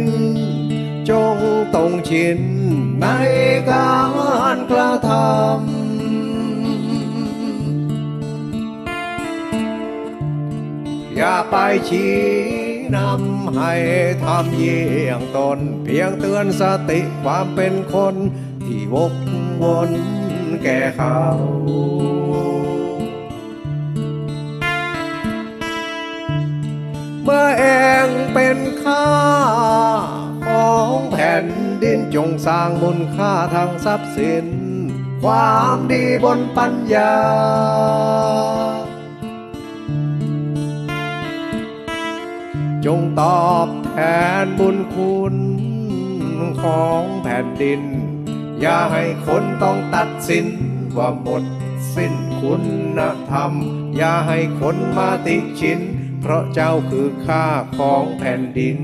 น จงตรงชินในการกระทำอย่าไปชี้นำให้ทำเยี่ยงตน เพียงเตือนสติความเป็นคน ที่วกวนแก่เขา เมื่อเอ จงสร้างมูลค่าทางทรัพย์สิน ความดีบนปัญญาจงตอบแทนบุญคุณของแผ่นดิน อย่าให้คนต้องตัดสินว่าหมดสิ้นคุณธรรม อย่าให้คนมาติชิน เพราะเจ้าคือค่าของแผ่นดิน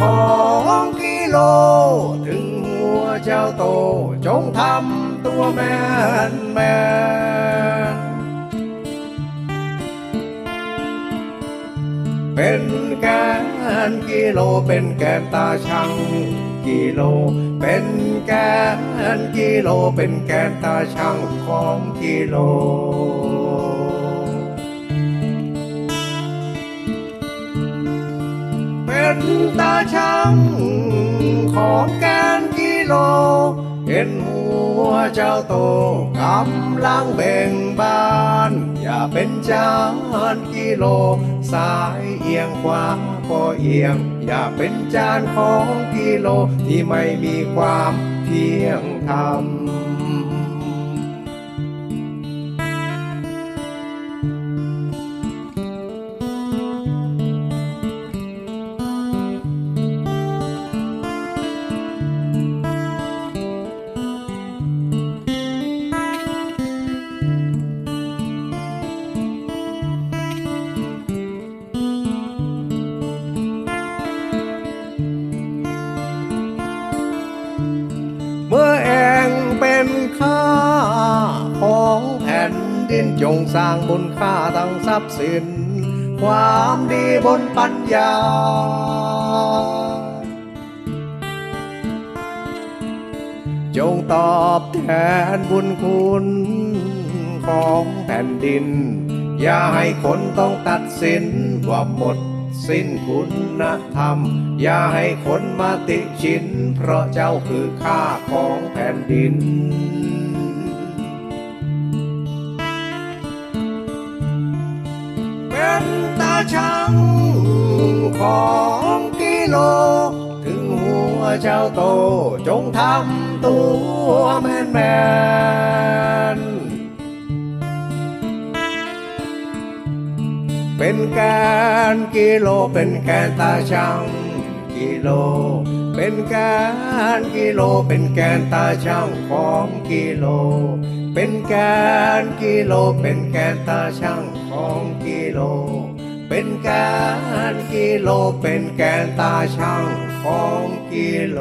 ของกิโล ถึงหัวเจ้าโต จงทำตัวแมนแมนเป็นแกนกิโลเป็นแกนตาช่างกิโล เป็นแกนกิโลเป็นแกนตาช่างของกิโล ช่างของแกนกิโล เห็นหัวเจ้าโตกำลังเบ่งบาน อย่าเป็นจานกิโล สายเอียงขวาก็เอียง อย่าเป็นจานของกิโลที่ไม่มีความเที่ยงธรรม ดินจงสร้างบุญค่าทั้งทรัพย์สิน ความดีบนปัญญาจงตอบแทนบุญคุณของแผ่นดิน อย่าให้คนต้องตัดสินว่าหมดสิ้นคุณธรรม อย่าให้คนมาติชิน เพราะเจ้าคือค่าของแผ่นดิน ช่างของกิโล ถึงหัวเจ้าโตจงทำตัวแมนแมนๆเป็นแกนกิโลเป็นแกนตาช่างกิโล เป็นแกนกิโลเป็นแกนตาช่างของกิโล เป็นแกนกิโลเป็นแกนตาช่างของกิโล เป็นแกนกิโลเป็นแกนตาช่างของกิโล